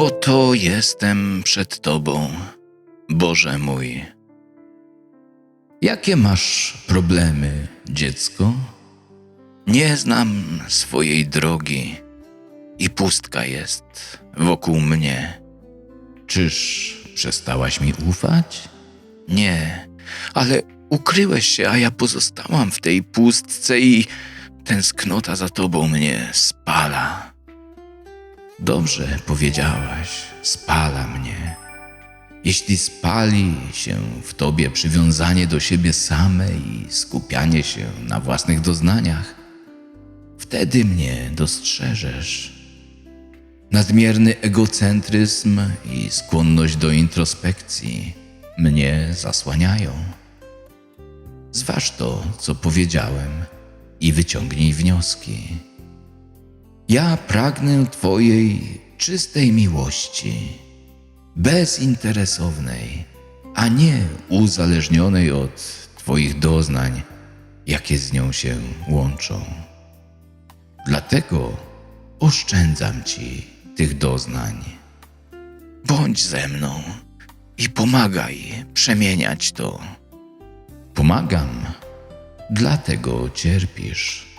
Oto jestem przed Tobą, Boże mój. Jakie masz problemy, dziecko? Nie znam swojej drogi i pustka jest wokół mnie. Czyż przestałaś mi ufać? Nie, ale ukryłeś się, a ja pozostałam w tej pustce i tęsknota za tobą mnie spala. Dobrze powiedziałaś, spala mnie. Jeśli spali się w tobie przywiązanie do siebie samej i skupianie się na własnych doznaniach, wtedy mnie dostrzeżesz. Nadmierny egocentryzm i skłonność do introspekcji mnie zasłaniają. Zważ to, co powiedziałem, i wyciągnij wnioski. Ja pragnę Twojej czystej miłości, bezinteresownej, a nie uzależnionej od Twoich doznań, jakie z nią się łączą. Dlatego oszczędzam Ci tych doznań. Bądź ze mną i pomagaj przemieniać to. Pomagam, dlatego cierpisz.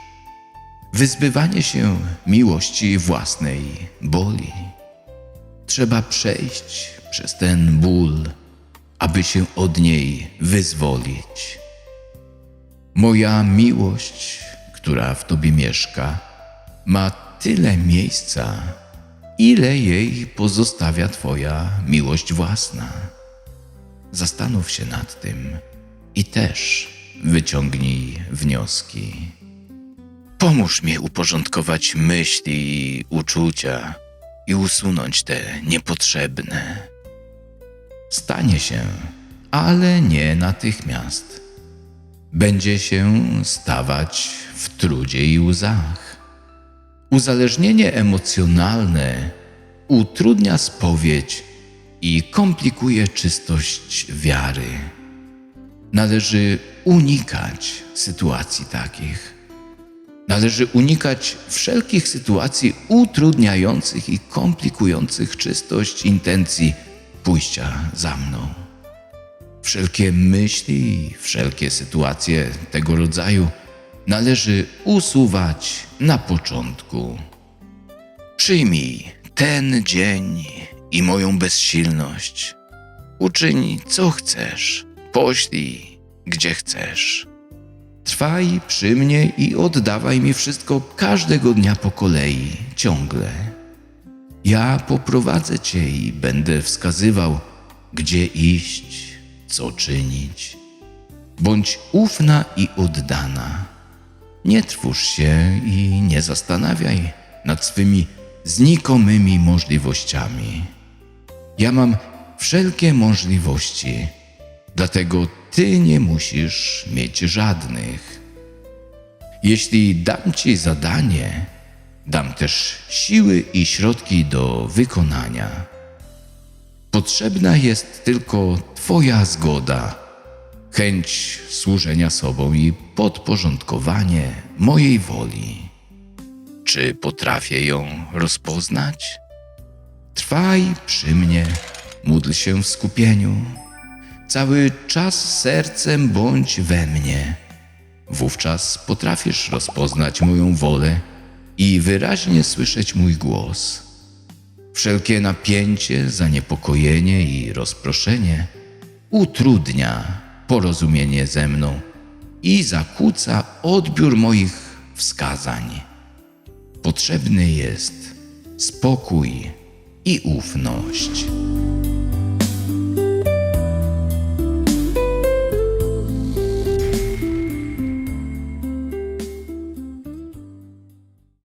Wyzbywanie się miłości własnej boli. Trzeba przejść przez ten ból, aby się od niej wyzwolić. Moja miłość, która w tobie mieszka, ma tyle miejsca, ile jej pozostawia twoja miłość własna. Zastanów się nad tym i też wyciągnij wnioski. Pomóż mi uporządkować myśli i uczucia i usunąć te niepotrzebne. Stanie się, ale nie natychmiast. Będzie się stawać w trudzie i łzach. Uzależnienie emocjonalne utrudnia spowiedź i komplikuje czystość wiary. Należy unikać sytuacji takich. Należy unikać wszelkich sytuacji utrudniających i komplikujących czystość intencji pójścia za mną. Wszelkie myśli i wszelkie sytuacje tego rodzaju należy usuwać na początku. Przyjmij ten dzień i moją bezsilność. Uczyń co chcesz, poślij gdzie chcesz. Trwaj przy mnie i oddawaj mi wszystko każdego dnia po kolei, ciągle. Ja poprowadzę cię i będę wskazywał, gdzie iść, co czynić. Bądź ufna i oddana. Nie trwóż się i nie zastanawiaj nad swymi znikomymi możliwościami. Ja mam wszelkie możliwości, dlatego ty nie musisz mieć żadnych. Jeśli dam ci zadanie, dam też siły i środki do wykonania. Potrzebna jest tylko Twoja zgoda, chęć służenia sobą i podporządkowanie mojej woli. Czy potrafię ją rozpoznać? Trwaj przy mnie, módl się w skupieniu. Cały czas sercem bądź we mnie. Wówczas potrafisz rozpoznać moją wolę i wyraźnie słyszeć mój głos. Wszelkie napięcie, zaniepokojenie i rozproszenie utrudnia porozumienie ze mną i zakłóca odbiór moich wskazań. Potrzebny jest spokój i ufność.